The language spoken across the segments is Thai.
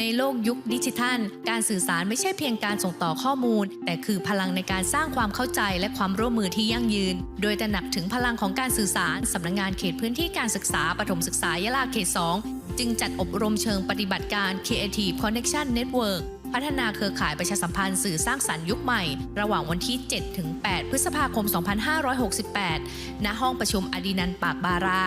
ในโลกยุคดิจิทัล การสื่อสารไม่ใช่เพียงการส่งต่อข้อมูล แต่คือพลังในการสร้างความเข้าใจและความร่วมมือที่ยั่งยืน โดยตระหนักถึงพลังของการสื่อสารสำนักงานเขตพื้นที่การศึกษาปฐมศึกษายะลาเขต 2 จึงจัดอบรมเชิงปฏิบัติการ Creative Connection Network พัฒนาเครือข่ายประชาสัมพันธ์สื่อสร้างสรรค์ยุคใหม่ ระหว่างวันที่7-8พฤษภาคม 2568 ณ ห้องประชุมอดีนันปากบารา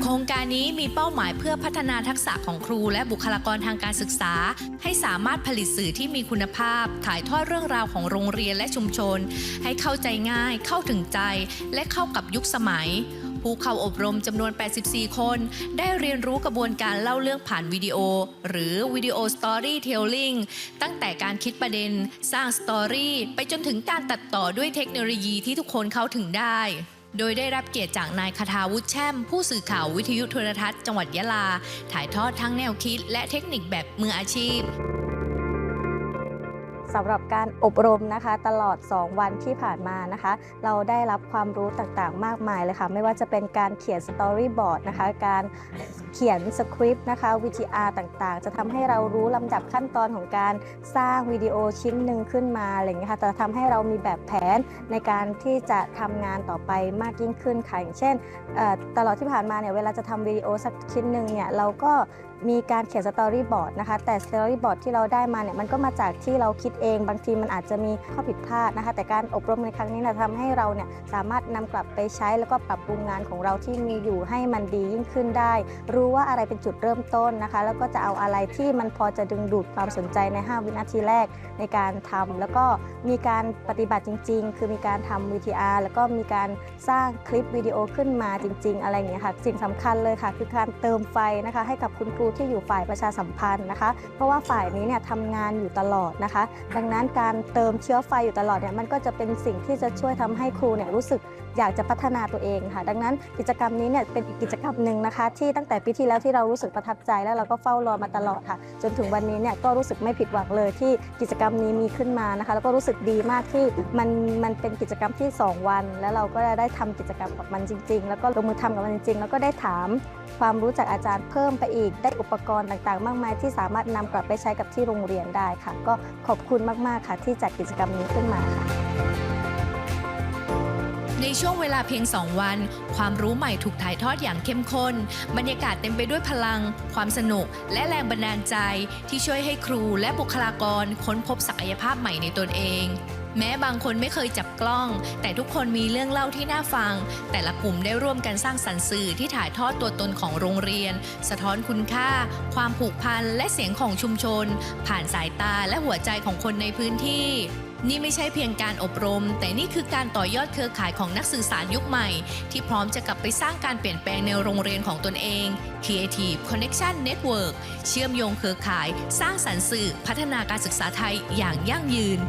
โครงการนี้มีเป้าหมายเพื่อพัฒนาทักษะของครูและบุคลากรทางการศึกษา ให้สามารถผลิตสื่อที่มีคุณภาพ ถ่ายทอดเรื่องราวของโรงเรียนและชุมชน ให้เข้าใจง่าย เข้าถึงใจ และเข้ากับยุคสมัย ผู้เข้าอบรมจำนวน 84 คน ได้เรียนรู้กระบวนการเล่าเรื่องผ่านวิดีโอ หรือวิดีโอสตอรี่เทลลิงตั้งแต่การคิดประเด็น สร้างสตอรี่ไปจนถึงการตัดต่อด้วยเทคโนโลยีที่ทุกคนเข้าถึงได้โดยได้รับเกียรติจากนายคาทาวุฒิแช่ม ผู้สื่อข่าววิทยุโทรทัศน์จังหวัดยะลา ถ่ายทอดทั้งแนวคิดและเทคนิคแบบมืออาชีพ สำหรับการอบรมนะคะ ตลอด 2 วันที่ผ่านมานะคะ เราได้รับความรู้ต่างๆ มากมายเลยค่ะ ไม่ว่าจะเป็นการเขียนสตอรี่บอร์ดนะคะ การเขียนสคริปต์นะคะ VTR ต่างๆ จะทำให้เรารู้ลำดับขั้นตอนของการสร้างวิดีโอชิ้นหนึ่งขึ้นมาอะไรอย่างเงี้ยค่ะแต่ทำให้เรามีแบบแผนในการที่จะทำงานต่อไปมากยิ่งขึ้นค่ะอย่างเช่น ตลอดที่ผ่านมาเนี่ยเวลาจะทำวิดีโอสักชิ้นหนึ่งเนี่ยเราก็มีการเขียนสตอรี่บอร์ดนะคะ แต่สตอรี่บอร์ดที่เราได้มาเนี่ยมันก็มาจากที่เราคิดเอง บางทีมันอาจจะมีข้อผิดพลาดนะคะ แต่การอบรมในครั้งนี้นะทำให้เราเนี่ยสามารถนำกลับไปใช้แล้วก็ปรับปรุงงานของเราที่มีอยู่ให้มันดียิ่งขึ้นได้ รู้ว่าอะไรเป็นจุดเริ่มต้นนะคะ แล้วก็จะเอาอะไรที่มันพอจะดึงดูดความสนใจใน 5 วินาทีแรกในการทำแล้วก็มีการปฏิบัติจริง ๆ คือมีการทำ VTR แล้วก็มีการสร้างคลิปวิดีโอขึ้นมาจริง ๆ อะไรอย่างเงี้ยค่ะ สิ่งสำคัญเลยค่ะ คือการเติมไฟนะคะ ให้กับคุณครูที่อยู่ฝ่ายประชาสัมพันธ์นะคะ เพราะว่าฝ่ายนี้เนี่ยทำงานอยู่ตลอดนะคะดังนั้นการเติมเชื้อไฟอยู่ตลอดเนี่ยมันก็จะเป็นสิ่งที่จะช่วยทำให้ครูเนี่ยรู้สึก อยากจะพัฒนาตัวเองค่ะ ดังนั้นกิจกรรมนี้เนี่ยเป็นอีกกิจกรรมหนึ่งนะคะ ที่ตั้งแต่ปีที่แล้วที่เรารู้สึกประทับใจแล้วเราก็เฝ้ารอมาตลอดค่ะ จนถึงวันนี้เนี่ยก็รู้สึกไม่ผิดหวังเลยที่กิจกรรมนี้มีขึ้นมานะคะ แล้วก็รู้สึกดีมากที่มันมันเป็นกิจกรรมที่ 2 วัน แล้วเราก็ได้ทำกิจกรรมกับมันจริง ๆ แล้วก็ลงมือทำกับมันจริง ๆ แล้วก็ได้ถามความรู้จากอาจารย์เพิ่มไปอีก ได้อุปกรณ์ต่างๆ มากมาย ที่สามารถนำกลับไปใช้กับที่โรงเรียนได้ค่ะ ก็ขอบคุณมากๆค่ะ ที่จัดกิจกรรมนี้ขึ้นมาค่ะ ในช่วงเวลาเพียง 2 วัน ความรู้ใหม่ถูกถ่ายทอดอย่างเข้มข้น บรรยากาศเต็มไปด้วยพลัง ความสนุก และแรงบันดาลใจ ที่ช่วยให้ครูและบุคลากรค้นพบศักยภาพใหม่ในตนเองแม้บางคนไม่เคยจับกล้อง แต่ทุกคนมีเรื่องเล่าที่น่าฟัง แต่ละกลุ่มได้ร่วมกันสร้างสรรค์สื่อที่ถ่ายทอดตัวตนของโรงเรียน สะท้อนคุณค่า ความผูกพันและเสียงของชุมชน ผ่านสายตาและหัวใจของคนในพื้นที่ นี่ไม่ใช่เพียงการอบรม แต่นี่คือการต่อยอดเครือข่ายของนักสื่อสารยุคใหม่ ที่พร้อมจะกลับไปสร้างการเปลี่ยนแปลงในโรงเรียนของตนเอง Creative Connection Network เชื่อมโยงเครือข่าย สร้างสรรค์สื่อ พัฒนาการศึกษาไทยอย่างยั่งยืน